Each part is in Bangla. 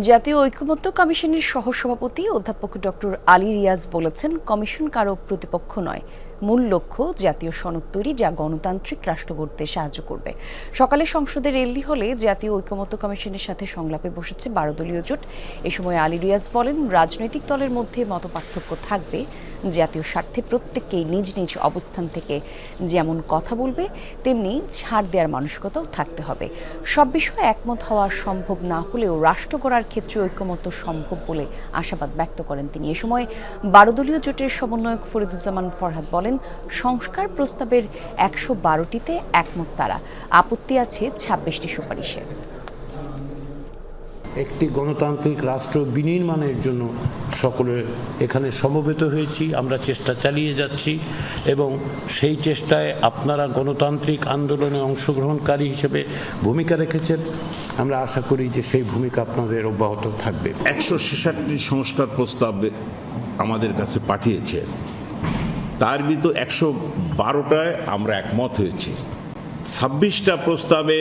জাতীয় ঐক্যমত্য কমিশনের সহসভাপতি অধ্যাপক ডক্টর আলী রিয়াজ বলেছেন কমিশন কারও প্রতিপক্ষ নয়। মূল লক্ষ্য জাতীয় সনদ তৈরি যা গণতান্ত্রিক রাষ্ট্র গড়তে সাহায্য করবে। সকালে সংসদের রেলি হলে জাতীয় ঐকমত্য কমিশনের সাথে সংলাপে বসেছে বারো দলীয় জোট। এ সময় আলী রিয়াজ বলেন, রাজনৈতিক দলের মধ্যে মতপার্থক্য থাকবে। জাতীয় স্বার্থে প্রত্যেককেই নিজ নিজ অবস্থান থেকে যেমন কথা বলবে, তেমনি ছাড় দেওয়ার মানসিকতাও থাকতে হবে। সব বিষয়ে একমত হওয়া সম্ভব না হলেও রাষ্ট্র গড়ার ক্ষেত্রে ঐক্যমত্য সম্ভব বলে আশাবাদ ব্যক্ত করেন তিনি। এ সময় বারো দলীয় জোটের সমন্বয়ক ফরিদুজ্জামান ফরহাদ বলেন সংস্কার প্রস্তাবের একশো বারোটিতে একমত তারা। আপত্তি আছে ছাব্বিশটি সুপারিশে। একটি গণতান্ত্রিক রাষ্ট্র বিনির্মাণের জন্য সকলে এখানে সমবেত হয়েছি আমরা চেষ্টা চালিয়ে যাচ্ছি এবং সেই চেষ্টায় আপনারা গণতান্ত্রিক আন্দোলনে অংশগ্রহণকারী হিসেবে ভূমিকা রেখেছেন। আমরা আশা করি যে সেই ভূমিকা আপনাদের অব্যাহত থাকবে। একশো ছেষট্টি সংস্কার প্রস্তাব আমাদের কাছে পাঠিয়েছে। তার ভিতর একশো বারোটায় আমরা একমত হয়েছি। ছাব্বিশটা প্রস্তাবে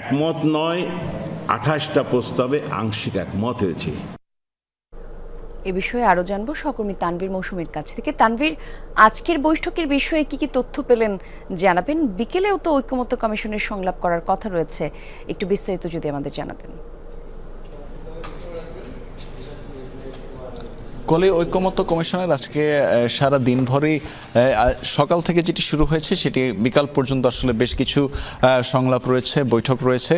একমত নয়, আঠাশটা প্রস্তাবে আংশিক একমত হয়েছে। এ বিষয়ে আরও জানব। সহকর্মী তানভীর মৌসুমীর কাছ থেকে। তানভীর, আজকের বৈঠকের বিষয়ে কি কি তথ্য পেলেন জানাবেন? বিকেলেও তো ঐক্যমত্য কমিশনের সংলাপ করার কথা রয়েছে। একটু বিস্তারিত যদি আমাদের জানাতেন। কলি ঐক্যমত্য কমিশনের আজকে সারা দিনভরই সকাল থেকে যেটি শুরু হয়েছে সেটি বিকাল পর্যন্ত আসলে বেশ কিছু সংলাপ রয়েছে, বৈঠক রয়েছে।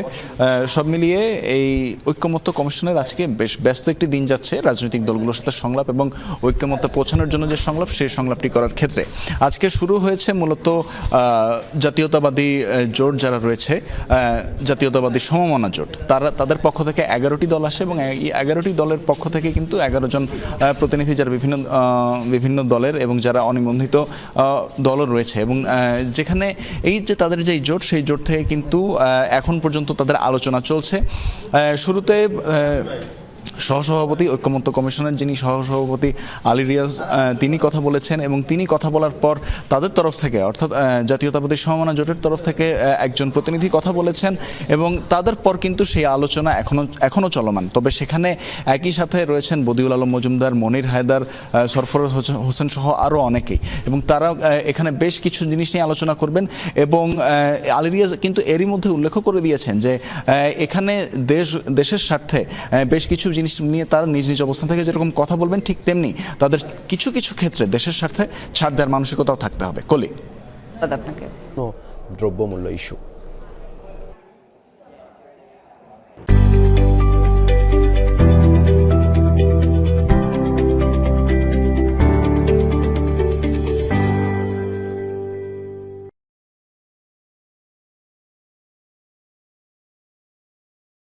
সব মিলিয়ে এই ঐক্যমত্য কমিশনের আজকে বেশ ব্যস্ত একটি দিন যাচ্ছে রাজনৈতিক দলগুলোর সাথে সংলাপ এবং ঐক্যমত্য পৌঁছানোর জন্য যে সংলাপ, সেই সংলাপটি করার ক্ষেত্রে। আজকে শুরু হয়েছে মূলত জাতীয়তাবাদী জোট যারা রয়েছে জাতীয়তাবাদী সমমনা জোট। তারা, তাদের পক্ষ থেকে এগারোটি দল আসে এবং এই এগারোটি দলের পক্ষ থেকে কিন্তু এগারো জন প্রতিনিধি যারা বিভিন্ন বিভিন্ন দলের এবং যারা অনিবন্ধিত দলও রয়েছে এবং যেখানে এই যে তাদের যে জোট, সেই জোট থেকে কিন্তু এখন পর্যন্ত তাদের আলোচনা চলছে। শুরুতে সহসভাপতি, ঐক্যমত্য কমিশনের যিনি সহসভাপতি আলী রিয়াজ তিনি কথা বলেছেন এবং তিনি কথা বলার পর তাদের তরফ থেকে, অর্থাৎ জাতীয়তাবাদী সমমনা জোটের তরফ থেকে একজন প্রতিনিধি কথা বলেছেন এবং তাদের পর কিন্তু সেই আলোচনা এখনও এখনও চলমান। তবে সেখানে একই সাথে রয়েছেন বদিউল আলম মজুমদার, মনির হায়দার সরফরাজ হোসেন সহ আরও অনেকেই। এবং তারা এখানে বেশ কিছু জিনিস নিয়ে আলোচনা করবেন এবং আলী রিয়াজ কিন্তু এরই মধ্যে উল্লেখ করে দিয়েছেন যে এখানে দেশ, দেশের স্বার্থে বেশ কিছু জিনিস নিয়ে তারা নিজ নিজ অবস্থান থেকে যেরকম কথা বলবেন ঠিক তেমনি তাদের কিছু কিছু ক্ষেত্রে দেশের স্বার্থে ছাড় দেওয়ার মানসিকতাও থাকতে হবে। কলি। আপনাকে। দ্রব্যমূল্য ইস্যু